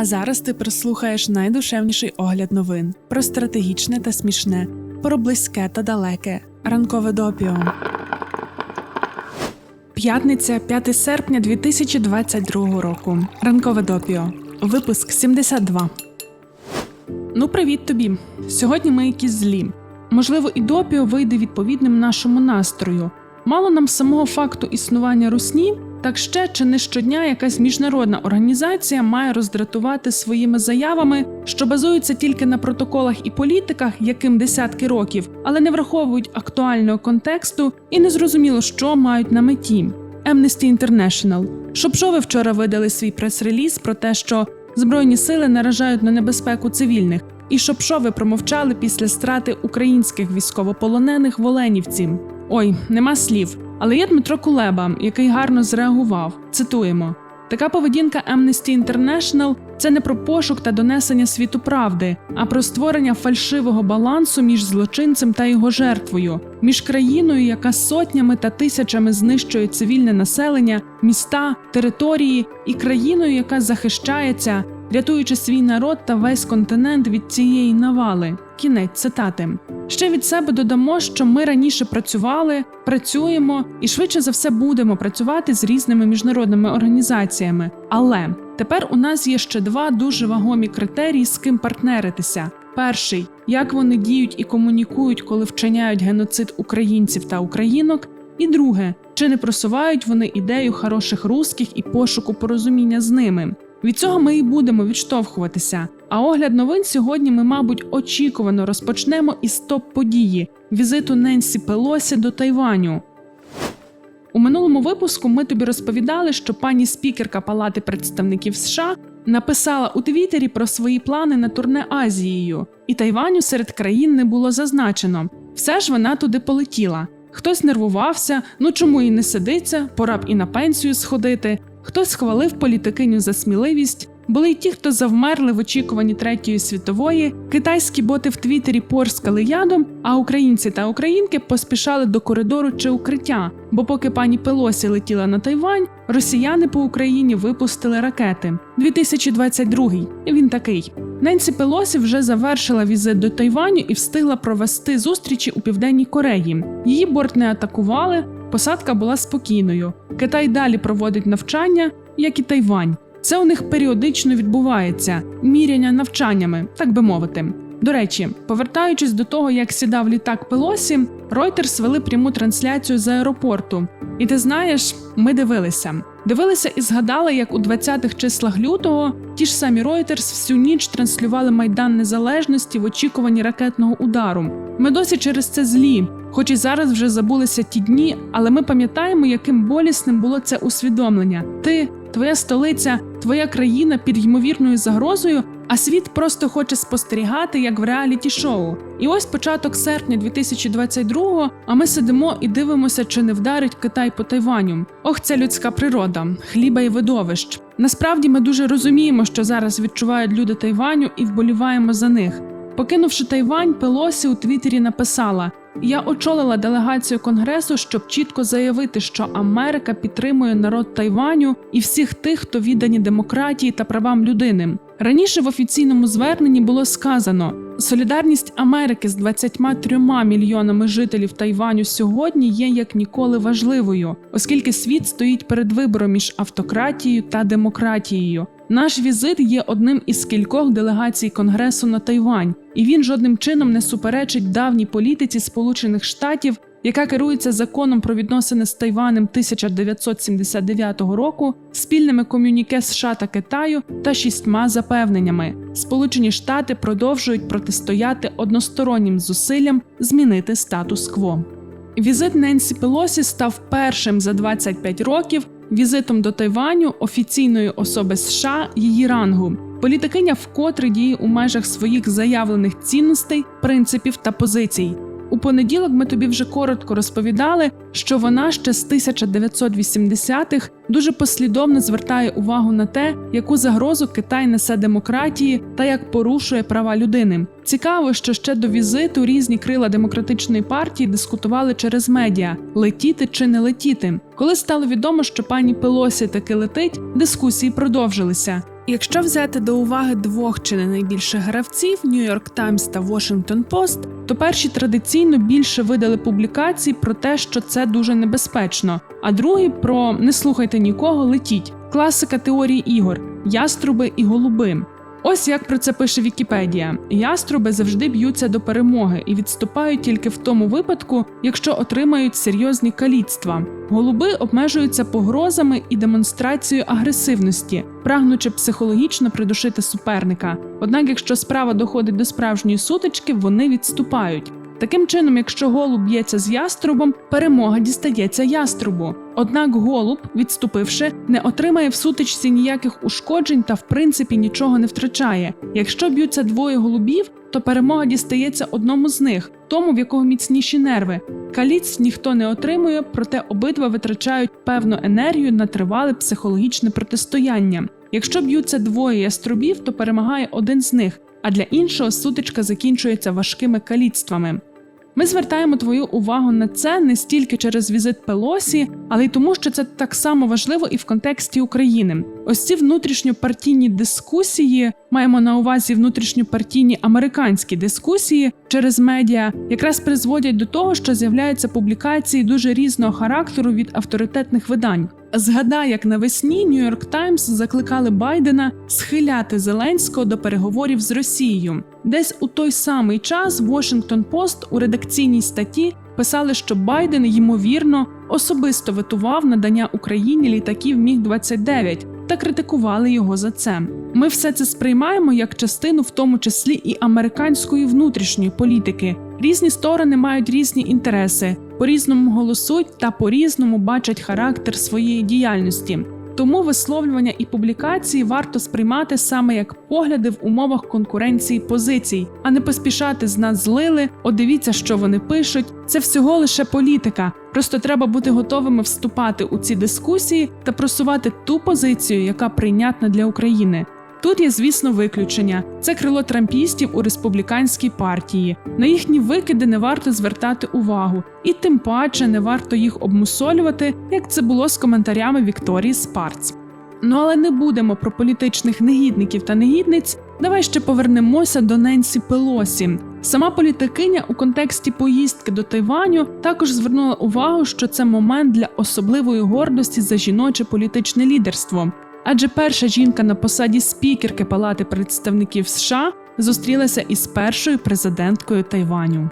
А зараз ти прослухаєш найдушевніший огляд новин про стратегічне та смішне, про близьке та далеке. Ранкове допіо. П'ятниця, 5 серпня 2022 року. Ранкове допіо. Випуск 72. Ну, привіт тобі. Сьогодні ми якісь злі. Можливо, і допіо вийде відповідним нашому настрою. Мало нам самого факту існування русні, так ще чи не щодня якась міжнародна організація має роздратувати своїми заявами, що базуються тільки на протоколах і політиках, яким десятки років, але не враховують актуального контексту і не зрозуміло, що мають на меті. Amnesty International. Шопшови вчора видали свій прес-реліз про те, що збройні сили наражають на небезпеку цивільних, і Шопшови промовчали після страти українських військовополонених в Оленівці. Ой, нема слів. Але є Дмитро Кулеба, який гарно зреагував. Цитуємо: така поведінка Amnesty International – це не про пошук та донесення світу правди, а про створення фальшивого балансу між злочинцем та його жертвою, між країною, яка сотнями та тисячами знищує цивільне населення, міста, території, і країною, яка захищається, рятуючи свій народ та весь континент від цієї навали. Кінець цитати. Ще від себе додамо, що ми раніше працювали, працюємо і швидше за все будемо працювати з різними міжнародними організаціями. Але тепер у нас є ще два дуже вагомі критерії, з ким партнеритися. Перший як вони діють і комунікують, коли вчиняють геноцид українців та українок. І друге, чи не просувають вони ідею хороших русських і пошуку порозуміння з ними. Від цього ми і будемо відштовхуватися. А огляд новин сьогодні ми, мабуть, очікувано розпочнемо із топ-події візиту Ненсі Пелосі до Тайваню. У минулому випуску ми тобі розповідали, що пані спікерка Палати представників США написала у Твіттері про свої плани на турне Азією, і Тайваню серед країн не було зазначено. Все ж вона туди полетіла. Хтось нервувався, ну чому і не сидиться, пора б і на пенсію сходити. Хтось хвалив політикиню за сміливість. Були й ті, хто завмерли в очікуванні третьої світової, китайські боти в Твіттері порскали ядом, а українці та українки поспішали до коридору чи укриття. Бо поки пані Пелосі летіла на Тайвань, росіяни по Україні випустили ракети. 2022 Він такий. Ненсі Пелосі вже завершила візит до Тайваню і встигла провести зустрічі у південній Кореї. Її борт не атакували. Посадка була спокійною. Китай далі проводить навчання, як і Тайвань. Це у них періодично відбувається міряння навчаннями, так би мовити. До речі, повертаючись до того, як сідав літак Пелосі, Reuters вели пряму трансляцію з аеропорту. І ти знаєш, ми дивилися. Дивилися і згадали, як у 20-х числах лютого ті ж самі Reuters всю ніч транслювали майдан незалежності в очікуванні ракетного удару. Ми досі через це злі, хоч і зараз вже забулися ті дні, але ми пам'ятаємо, яким болісним було це усвідомлення. Ти, твоя столиця, твоя країна під ймовірною загрозою, а світ просто хоче спостерігати, як в реаліті шоу. І ось початок серпня 2022-го, А ми сидимо і дивимося, чи не вдарить Китай по Тайваню. Ох, це людська природа, хліба і видовищ. Насправді ми дуже розуміємо, що зараз відчувають люди Тайваню, і вболіваємо за них. Покинувши Тайвань, Пелосі у Твіттері написала: Я очолила делегацію конгресу, щоб чітко заявити, що Америка підтримує народ Тайваню і всіх тих, хто віддані демократії та правам людини. Раніше в офіційному зверненні було сказано: солідарність Америки з 23 мільйонами жителів Тайваню сьогодні є як ніколи важливою, оскільки світ стоїть перед вибором між автократією та демократією. Наш візит є одним із кількох делегацій Конгресу на Тайвань, і він жодним чином не суперечить давній політиці Сполучених Штатів, яка керується законом про відносини з Тайванем 1979 року, спільними комюніке США та Китаю та шістьма запевненнями. Сполучені Штати продовжують протистояти одностороннім зусиллям змінити статус-кво. Візит Ненсі Пелосі став першим за 25 років візитом до Тайваню офіційної особи США її рангу. Політикиня вкотре діє у межах своїх заявлених цінностей, принципів та позицій. У понеділок ми тобі вже коротко розповідали, що вона ще з 1980-х дуже послідовно звертає увагу на те, яку загрозу Китай несе демократії та як порушує права людини. Цікаво, що ще до візиту різні крила демократичної партії дискутували через медіа летіти чи не летіти. Коли стало відомо, що пані Пелосі таки летить, дискусії продовжилися. Якщо взяти до уваги двох чи не найбільше гравців Нью-Йорк Таймс та Washington Post, то перші традиційно більше видали публікацій про те, що це дуже небезпечно, а другі про не слухайте нікого, летіть. Класика теорії ігор яструби і голуби. Ось як про це пише Вікіпедія: яструби завжди б'ються до перемоги і відступають тільки в тому випадку, якщо отримають серйозні каліцтва. Голуби обмежуються погрозами і демонстрацією агресивності, прагнучи психологічно придушити суперника. Однак, якщо справа доходить до справжньої сутички, вони відступають. Таким чином, якщо голуб б'ється з яструбом, перемога дістається яструбу. Однак голуб, відступивши, не отримає в сутичці ніяких ушкоджень та в принципі нічого не втрачає. Якщо б'ються двоє голубів, то перемога дістається одному з них, тому в якого міцніші нерви. Каліцтв ніхто не отримує, проте обидва витрачають певну енергію на тривале психологічне протистояння. Якщо б'ються двоє яструбів, то перемагає один з них, а для іншого сутичка закінчується важкими каліцтвами. Ми звертаємо твою увагу на це не стільки через візит Пелосі, але й тому, що це так само важливо і в контексті України. Ось ці внутрішньопартійні дискусії маємо на увазі внутрішньопартійні американські дискусії через медіа, якраз призводять до того, що з'являються публікації дуже різного характеру від авторитетних видань. Згадай, як навесні York Times закликали Байдена схиляти Зеленського до переговорів з Росією. Десь у той самий час Washington Post у редакційній статті писали, що Байден ймовірно особисто витував надання Україні літаків Міг 29 та критикували його за це. Ми все це сприймаємо як частину, в тому числі і американської внутрішньої політики. Різні сторони мають різні інтереси, по різному голосують та по різному бачать характер своєї діяльності. Тому висловлювання і публікації варто сприймати саме як погляди в умовах конкуренції позицій, а не поспішати з нас злили. О, дивіться, що вони пишуть. Це всього лише політика. Просто треба бути готовими вступати у ці дискусії та просувати ту позицію, яка прийнятна для України. Тут є, звісно, виключення: це крило трампістів у республіканській партії. На їхні викиди не варто звертати увагу, і тим паче не варто їх обмусолювати, як це було з коментарями Вікторії Спарц. Ну але не будемо про політичних негідників та негідниць. Давай ще повернемося до Ненсі Пелосі. Сама політикиня у контексті поїздки до Тайваню також звернула увагу, що це момент для особливої гордості за жіноче політичне лідерство. Адже перша жінка на посаді спікерки Палати представників США зустрілася із першою президенткою Тайваню.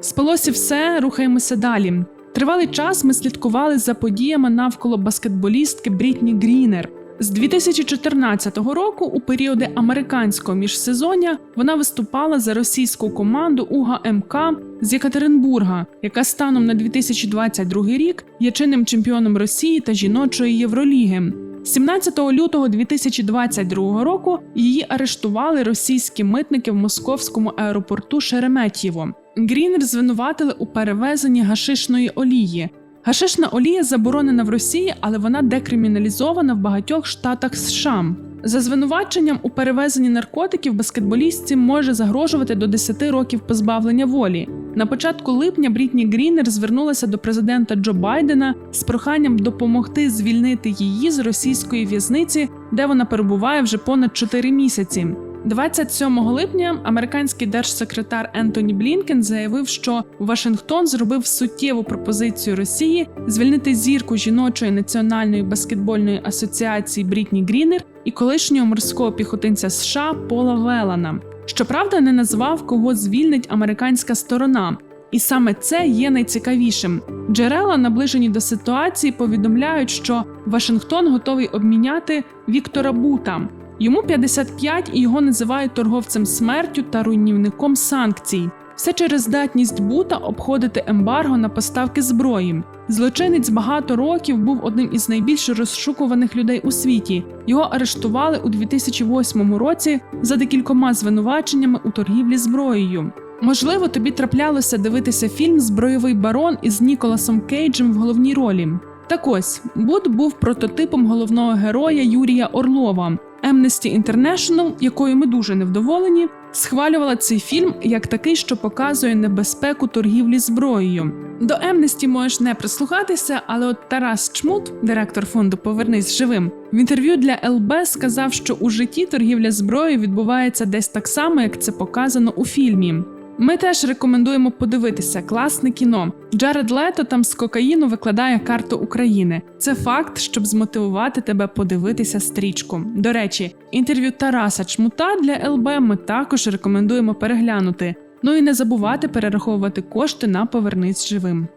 Спалося все, рухаємося далі. Тривалий час ми слідкували за подіями навколо баскетболістки Брітні Грінер. З 2014 року, у періоди американського міжсезоння, вона виступала за російську команду УГА МК з Єкатеринбурга, яка станом на 2022 рік є чинним чемпіоном Росії та жіночої Євроліги. 17 лютого 2022 року її арештували російські митники в московському аеропорту Шереметьєво. Грінер звинуватили у перевезенні гашишної олії. Гашишна олія заборонена в Росії, але вона декриміналізована в багатьох штатах США. За звинуваченням у перевезенні наркотиків баскетболістці може загрожувати до 10 років позбавлення волі. На початку липня Брітні Грінер звернулася до президента Джо Байдена з проханням допомогти звільнити її з російської в'язниці, де вона перебуває вже понад 4 місяці. 27 липня американський держсекретар Ентоні Блінкен заявив, що Вашингтон зробив суттєву пропозицію Росії звільнити зірку жіночої національної баскетбольної асоціації Брітні Грінер і колишнього морського піхотинця США Пола Велана. Щоправда, не назвав, кого звільнить американська сторона. І саме це є найцікавішим. Джерела, наближені до ситуації, повідомляють, що Вашингтон готовий обміняти Віктора Бута. Йому 55 і його називають торговцем смертю та руйнівником санкцій. Все через здатність Бута обходити ембарго на поставки зброї. Злочинець багато років був одним із найбільш розшукуваних людей у світі. Його арештували у 2008 році за декількома звинуваченнями у торгівлі зброєю. Можливо, тобі траплялося дивитися фільм Збройовий барон із Ніколасом Кейджем в головній ролі. Так ось Бут був прототипом головного героя Юрія Орлова. Amnesty International, якою ми дуже невдоволені, схвалювала цей фільм як такий, що показує небезпеку торгівлі зброєю. До Емнесті можеш не прислухатися, але от Тарас Чмут, директор фонду Повернись живим, в інтерв'ю для ЛБ сказав, що у житті торгівля зброєю відбувається десь так само, як це показано у фільмі. Ми теж рекомендуємо подивитися класне кіно. Джаред Лето там з кокаїну викладає карту України. Це факт, щоб змотивувати тебе подивитися стрічку. До речі, інтерв'ю Тараса Чмута для ЛБ ми також рекомендуємо переглянути. Ну і не забувати перераховувати кошти на Повернись живим.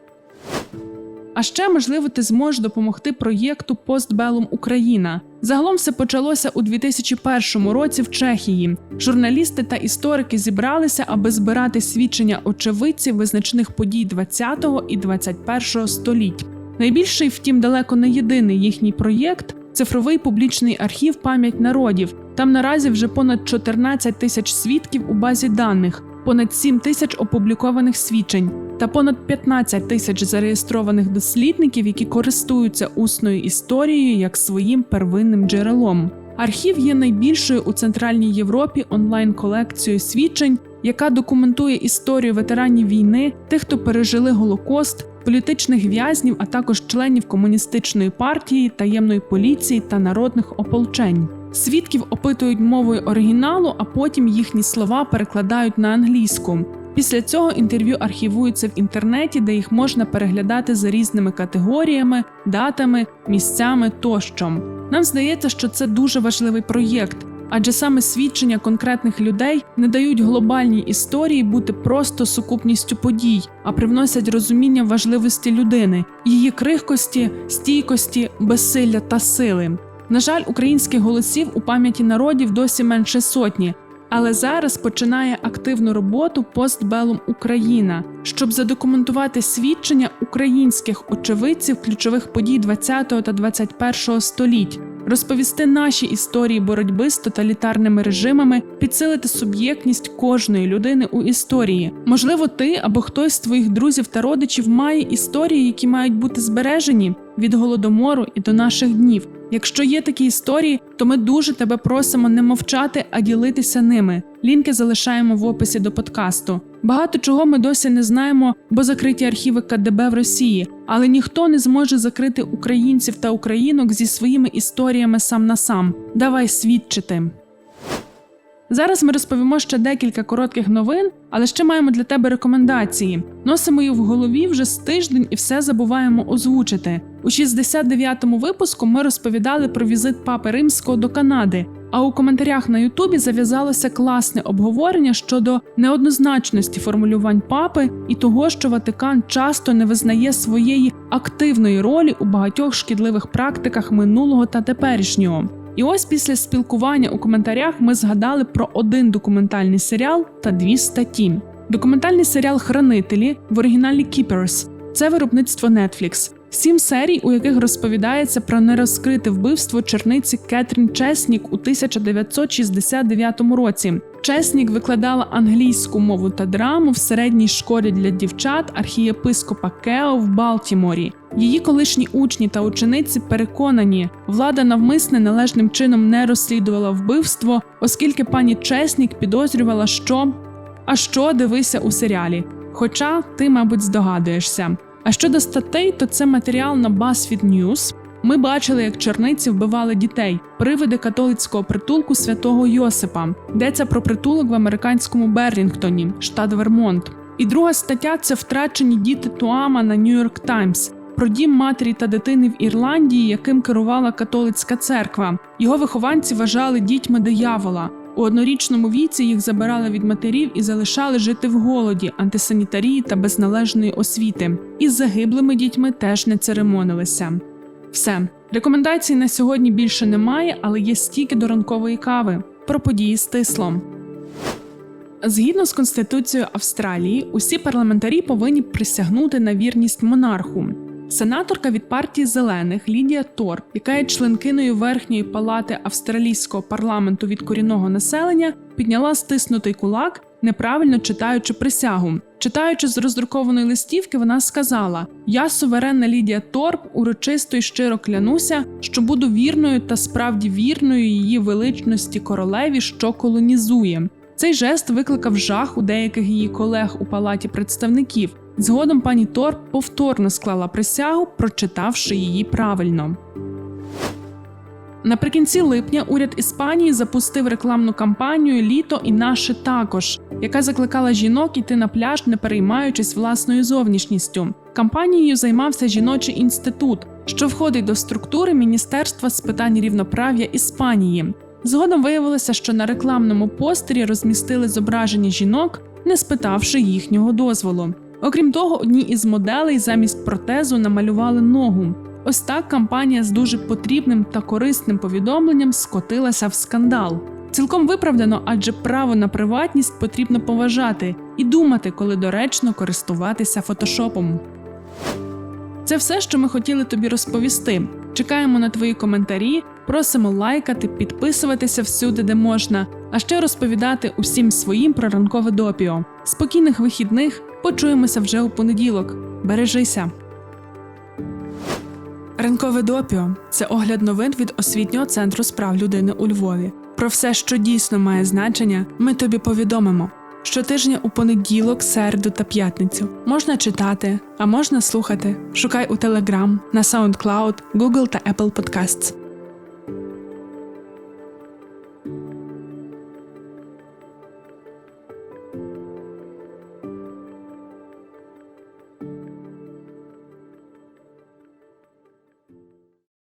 А ще, можливо, ти зможеш допомогти проєкту Постбелум Україна. Загалом все почалося у 2001 році в Чехії. Журналісти та історики зібралися, аби збирати свідчення очевидців визначних подій 20 і 21 століть. Найбільший, втім, далеко не єдиний їхній проєкт цифровий публічний архів пам'ять народів. Там наразі вже понад 14 тисяч свідків у базі даних, понад 7 тисяч опублікованих свідчень та понад 15 тисяч зареєстрованих дослідників, які користуються усною історією як своїм первинним джерелом. Архів є найбільшою у Центральній Європі онлайн-колекцією свідчень, яка документує історію ветеранів війни, тих, хто пережили Голокост, політичних в'язнів, а також членів комуністичної партії, таємної поліції та народних ополчень. Свідків опитують мовою оригіналу, а потім їхні слова перекладають на англійську. Після цього інтерв'ю архівуються в інтернеті, де їх можна переглядати за різними категоріями, датами, місцями тощо. Нам здається, що це дуже важливий проєкт, адже саме свідчення конкретних людей не дають глобальній історії бути просто сукупністю подій, а привносять розуміння важливості людини, її крихкості, стійкості, безсилля та сили. На жаль, українських голосів у пам'яті народів досі менше сотні. Але зараз починає активну роботу Постбелум Україна, щоб задокументувати свідчення українських очевидців ключових подій 20 та 21 століть, розповісти наші історії боротьби з тоталітарними режимами, підсилити суб'єктність кожної людини у історії. Можливо, ти або хтось з твоїх друзів та родичів має історії, які мають бути збережені від голодомору і до наших днів. Якщо є такі історії, то ми дуже тебе просимо не мовчати, а ділитися ними. Лінки залишаємо в описі до подкасту. Багато чого ми досі не знаємо, бо закриті архіви КДБ в Росії, але ніхто не зможе закрити українців та українок зі своїми історіями сам на сам. Давай свідчити. Зараз ми розповімо ще декілька коротких новин, але ще маємо для тебе рекомендації. Носимо їх в голові вже з тиждень і все забуваємо озвучити. У 69-му випуску ми розповідали про візит папи римського до Канади. А у коментарях на Ютубі зав'язалося класне обговорення щодо неоднозначності формулювань папи і того, що Ватикан часто не визнає своєї активної ролі у багатьох шкідливих практиках минулого та теперішнього. І ось після спілкування у коментарях ми згадали про один документальний серіал та дві статті. Документальний серіал Хранителі в оригіналі Keepers – це виробництво Netflix. Сім серій, у яких розповідається про нерозкрите вбивство черниці Кетрін Чеснік у 1969 році. Чеснік викладала англійську мову та драму в середній школі для дівчат архієпископа Кео в Балтіморі. Її колишні учні та учениці переконані, влада навмисне належним чином не розслідувала вбивство, оскільки пані Чеснік підозрювала, що а що дивися у серіалі. Хоча ти, мабуть, здогадуєшся. А щодо статей, то це матеріал на BuzzFeed News. Ми бачили, як черниці вбивали дітей, привиди католицького притулку святого Йосипа. Йдеться про притулок в американському Берлінгтоні, штат Вермонт. І друга стаття це втрачені діти Туама на Нью-Йорк Таймс. Про дім матері та дитини в Ірландії, яким керувала католицька церква. Його вихованці вважали дітьми диявола. У однорічному віці їх забирали від матерів і залишали жити в голоді, антисанітарії та без належної освіти. Із загиблими дітьми теж не церемонилися. Все, рекомендацій на сьогодні більше немає, але є стільки до ранкової кави про події з тислом. Згідно з Конституцією Австралії, усі парламентарі повинні присягнути на вірність монарху. Сенаторка від партії зелених Лідія Торп, яка є членкиною верхньої палати австралійського парламенту від корінного населення, підняла стиснутий кулак, неправильно читаючи присягу. Читаючи з роздрукованої листівки, вона сказала: Я, суверенна Лідія Торп, урочисто й щиро клянуся, що буду вірною та справді вірною її величності королеві, що колонізує. Цей жест викликав жах у деяких її колег у палаті представників. Згодом пані Тор повторно склала присягу, прочитавши її правильно. Наприкінці липня уряд Іспанії запустив рекламну кампанію Літо і наше також, яка закликала жінок іти на пляж, не переймаючись власною зовнішністю. Кампанією займався жіночий інститут, що входить до структури Міністерства з питань рівноправ'я Іспанії. Згодом виявилося, що на рекламному постері розмістили зображення жінок, не спитавши їхнього дозволу. Окрім того, одній із моделей замість протезу намалювали ногу. Ось так кампанія з дуже потрібним та корисним повідомленням скотилася в скандал. Цілком виправдано, адже право на приватність потрібно поважати і думати, коли доречно користуватися фотошопом. Це все, що ми хотіли тобі розповісти. Чекаємо на твої коментарі, просимо лайкати, підписуватися всюди, де можна, а ще розповідати усім своїм про ранкове допіо. Спокійних вихідних почуємося вже у понеділок. Бережися! Ранкове допіо це огляд новин від освітнього центру справ людини у Львові. Про все, що дійсно має значення, ми тобі повідомимо. Щотижня у понеділок, середу та п'ятницю можна читати, а можна слухати. Шукай у Telegram, на SoundCloud, Google та Apple Podcasts.